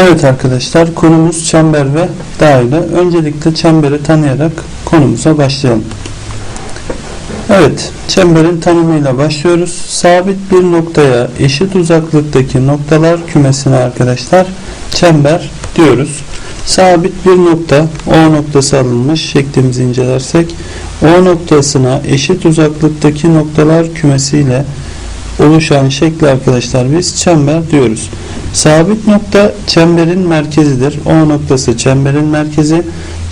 Evet arkadaşlar konumuz çember ve daire. Öncelikle çemberi tanıyarak konumuza başlayalım. Evet çemberin tanımıyla başlıyoruz. Sabit bir noktaya eşit uzaklıktaki noktalar kümesine arkadaşlar çember diyoruz. Sabit bir nokta O noktası alınmış şeklimizi incelersek O noktasına eşit uzaklıktaki noktalar kümesiyle oluşan şekli arkadaşlar biz çember diyoruz. Sabit nokta çemberin merkezidir. O noktası çemberin merkezi.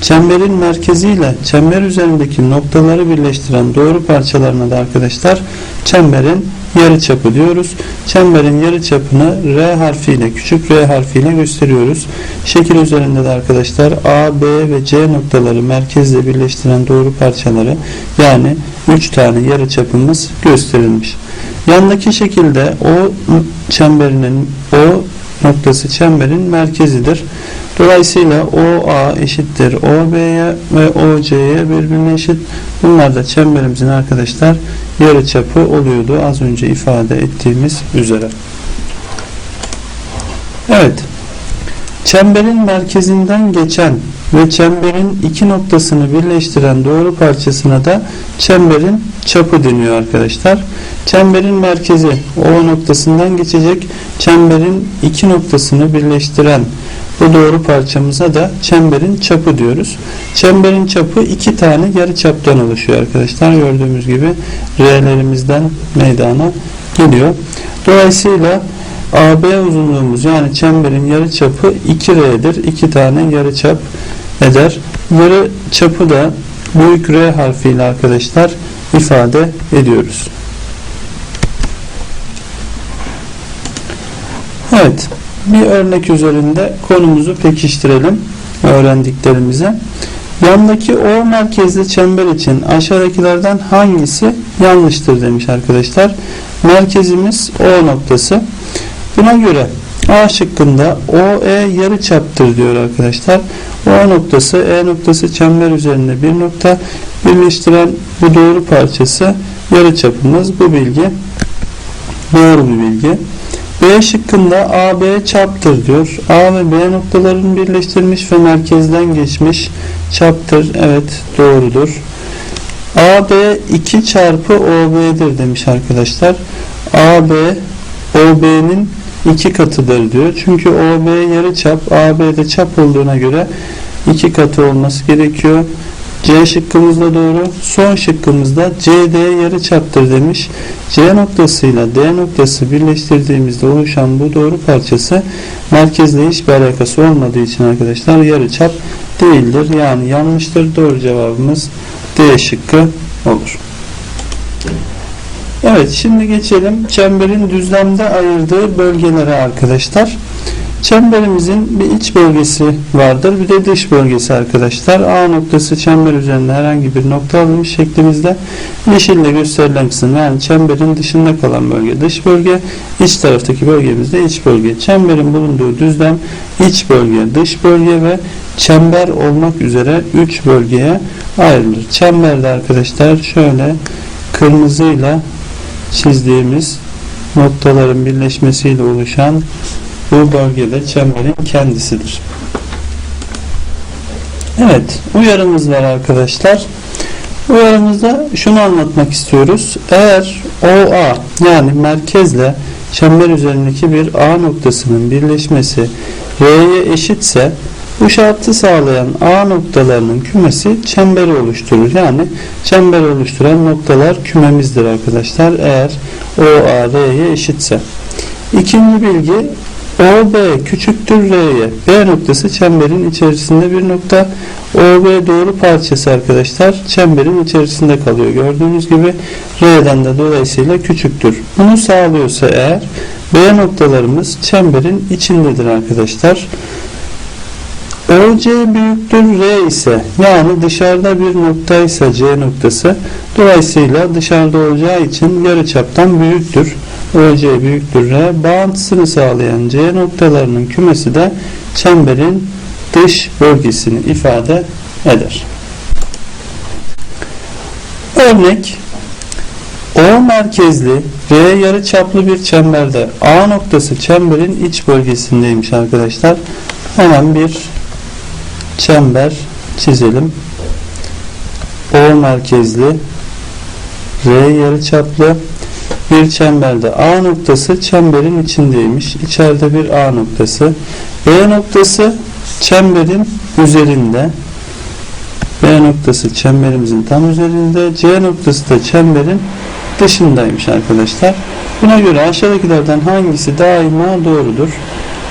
Çemberin merkezi ile çember üzerindeki noktaları birleştiren doğru parçalarına da arkadaşlar çemberin yarıçapı diyoruz. Çemberin yarıçapını R harfiyle küçük R harfiyle gösteriyoruz. Şekil üzerinde de arkadaşlar A, B ve C noktaları merkezle birleştiren doğru parçaları yani 3 tane yarıçapımız gösterilmiş. Yandaki şekilde o çemberinin o noktası çemberin merkezidir. Dolayısıyla OA eşittir OB'ye ve OC'ye birbirine eşit. Bunlar da çemberimizin arkadaşlar yarıçapı oluyordu az önce ifade ettiğimiz üzere. Evet. Çemberin merkezinden geçen ve çemberin iki noktasını birleştiren doğru parçasına da çemberin çapı deniyor arkadaşlar. Çemberin merkezi O noktasından geçecek. Çemberin iki noktasını birleştiren bu doğru parçamıza da çemberin çapı diyoruz. Çemberin çapı iki tane yarı çaptan oluşuyor arkadaşlar. Gördüğümüz gibi R'lerimizden meydana geliyor. Dolayısıyla AB uzunluğumuz yani çemberin yarı çapı 2R'dir. 2 tane yarı çap eder. Yarı çapı da büyük R harfiyle arkadaşlar ifade ediyoruz. Evet. Bir örnek üzerinde konumuzu pekiştirelim öğrendiklerimize. Yandaki O merkezli çember için aşağıdakilerden hangisi yanlıştır demiş arkadaşlar. Merkezimiz O noktası. Buna göre A şıkkında OE yarı çaptır diyor arkadaşlar. O noktası E noktası çember üzerinde bir nokta birleştiren bu doğru parçası yarı çapımız. Bu bilgi doğru bir bilgi. B şıkkında AB çaptır diyor. A ve B noktaların birleştirilmiş ve merkezden geçmiş çaptır. Evet doğrudur. AB 2 çarpı OB'dir demiş arkadaşlar. AB OB'nin iki katıdır diyor. Çünkü OB yarı çap, AB de çap olduğuna göre iki katı olması gerekiyor. C şıkkımız da doğru. Son şıkkımızda CD yarı çaptır demiş. C noktasıyla D noktası birleştirdiğimizde oluşan bu doğru parçası merkezle hiçbir alakası olmadığı için arkadaşlar yarı çap değildir. Yani yanlıştır. Doğru cevabımız D şıkkı olur. Evet şimdi geçelim çemberin düzlemde ayırdığı bölgelere arkadaşlar. Çemberimizin bir iç bölgesi vardır bir de dış bölgesi arkadaşlar. A noktası çember üzerinde herhangi bir nokta alınmış şeklimizde yeşille gösterilen kısım yani çemberin dışında kalan bölge dış bölge iç taraftaki bölgemiz de iç bölge. Çemberin bulunduğu düzlem iç bölge dış bölge ve çember olmak üzere 3 bölgeye ayrılır. Çemberde arkadaşlar şöyle kırmızıyla çizdiğimiz noktaların birleşmesiyle oluşan bu bölgede çemberin kendisidir. Evet, uyarımız var arkadaşlar. Uyarımızda şunu anlatmak istiyoruz. Eğer OA yani merkezle çember üzerindeki bir A noktasının birleşmesi R'ye eşitse bu şartı sağlayan A noktalarının kümesi çemberi oluşturur. Yani çember oluşturan noktalar kümemizdir arkadaşlar. Eğer OA R'ye eşitse. İkinci bilgi OB küçüktür R'ye. B noktası çemberin içerisinde bir nokta. OB doğru parçası arkadaşlar çemberin içerisinde kalıyor. Gördüğünüz gibi R'den de dolayısıyla küçüktür. Bunu sağlıyorsa eğer B noktalarımız çemberin içindedir arkadaşlar. OC büyüktür R ise yani dışarıda bir nokta ise C noktası dolayısıyla dışarıda olacağı için yarıçaptan büyüktür. OC büyüktür R. Bağıntısını sağlayan C noktalarının kümesi de çemberin dış bölgesini ifade eder. Örnek O merkezli R yarı çaplı bir çemberde A noktası çemberin iç bölgesindeymiş arkadaşlar. Hemen bir çember çizelim. O merkezli R yarı çaplı bir çemberde A noktası çemberin içindeymiş. İçeride bir A noktası. B noktası çemberin üzerinde. B noktası çemberimizin tam üzerinde. C noktası da çemberin dışındaymış arkadaşlar. Buna göre aşağıdakilerden hangisi daima doğrudur?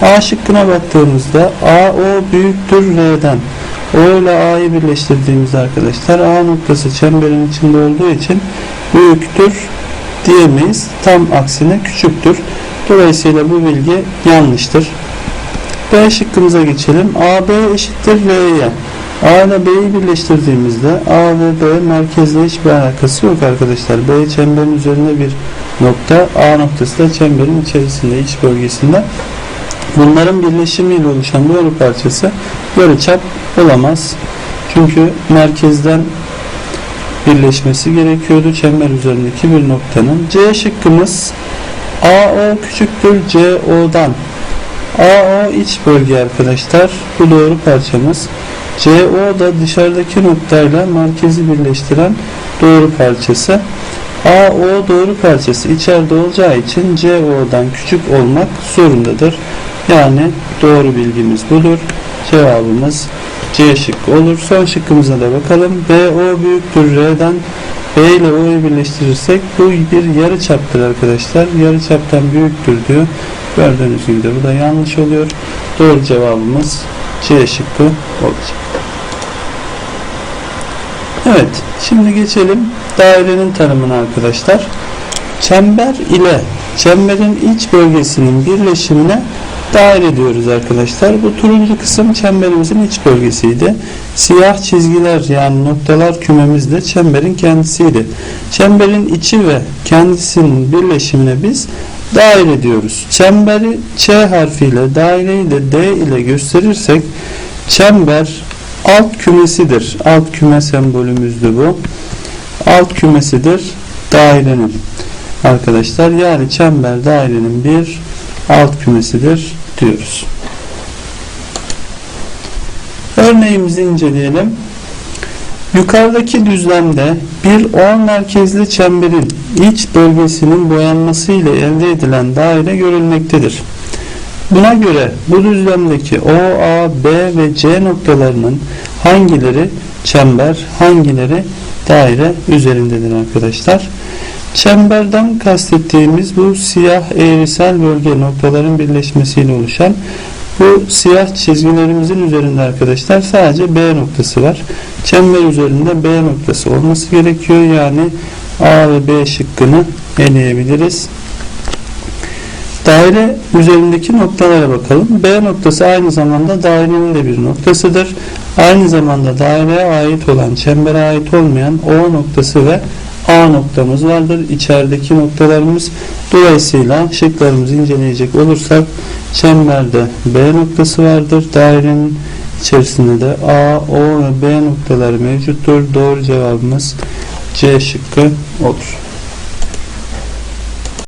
A şıkkına baktığımızda AO büyüktür R'den. O ile A'yı birleştirdiğimizde arkadaşlar A noktası çemberin içinde olduğu için büyüktür diyemeyiz. Tam aksine küçüktür. Dolayısıyla bu bilgi yanlıştır. B şıkkımıza geçelim. AB eşittir R'ye. A ile B'yi birleştirdiğimizde A ve B merkezle hiçbir alakası yok arkadaşlar. B çemberin üzerinde bir nokta. A noktası da çemberin içerisinde, iç bölgesinde. Bunların birleşimiyle oluşan doğru parçası yarıçap olamaz. Çünkü merkezden birleşmesi gerekiyordu çember üzerindeki bir noktanın. C şıkkımız AO küçüktür CO'dan. AO iç bölge arkadaşlar. Bu doğru parçamız. CO da dışarıdaki noktayla merkezi birleştiren doğru parçası. AO doğru parçası içeride olacağı için CO'dan küçük olmak zorundadır. Yani doğru bilgimiz budur. Cevabımız C şıkkı olur. Son şıkkımıza da bakalım. BO büyüktür R'den B ile O'yu birleştirirsek bu bir yarı çaptır arkadaşlar. Yarı çaptan büyüktür diyor. Gördüğünüz gibi de bu da yanlış oluyor. Doğru cevabımız C şıkkı olacak. Evet, şimdi geçelim dairenin tanımına arkadaşlar. Çember ile çemberin iç bölgesinin birleşimine daire diyoruz arkadaşlar. Bu turuncu kısım çemberimizin iç bölgesiydi. Siyah çizgiler yani noktalar kümemiz de çemberin kendisiydi. Çemberin içi ve kendisinin birleşimine biz daire diyoruz. Çemberi Ç harfiyle daireyi de D ile gösterirsek çember alt kümesidir. Alt küme sembolümüzdü bu. Alt kümesidir dairenin. Arkadaşlar yani çember dairenin bir alt kümesidir diyoruz. Örneğimizi inceleyelim. Yukarıdaki düzlemde bir O merkezli çemberin iç bölgesinin boyanması ile elde edilen daire görülmektedir. Buna göre bu düzlemdeki O, A, B ve C noktalarının hangileri çember, hangileri daire üzerindedir arkadaşlar. Çemberden kastettiğimiz bu siyah eğrisel bölge noktaların birleşmesiyle oluşan bu siyah çizgilerimizin üzerinde arkadaşlar sadece B noktası var. Çember üzerinde B noktası olması gerekiyor. Yani A ve B şıkkını eleyebiliriz. Daire üzerindeki noktalara bakalım. B noktası aynı zamanda dairenin de bir noktasıdır. Aynı zamanda daireye ait olan, çembere ait olmayan O noktası ve A noktamız vardır. İçerideki noktalarımız. Dolayısıyla şıklarımızı inceleyecek olursak çemberde B noktası vardır. Dairenin içerisinde de A, O ve B noktaları mevcuttur. Doğru cevabımız C şıkkı olur.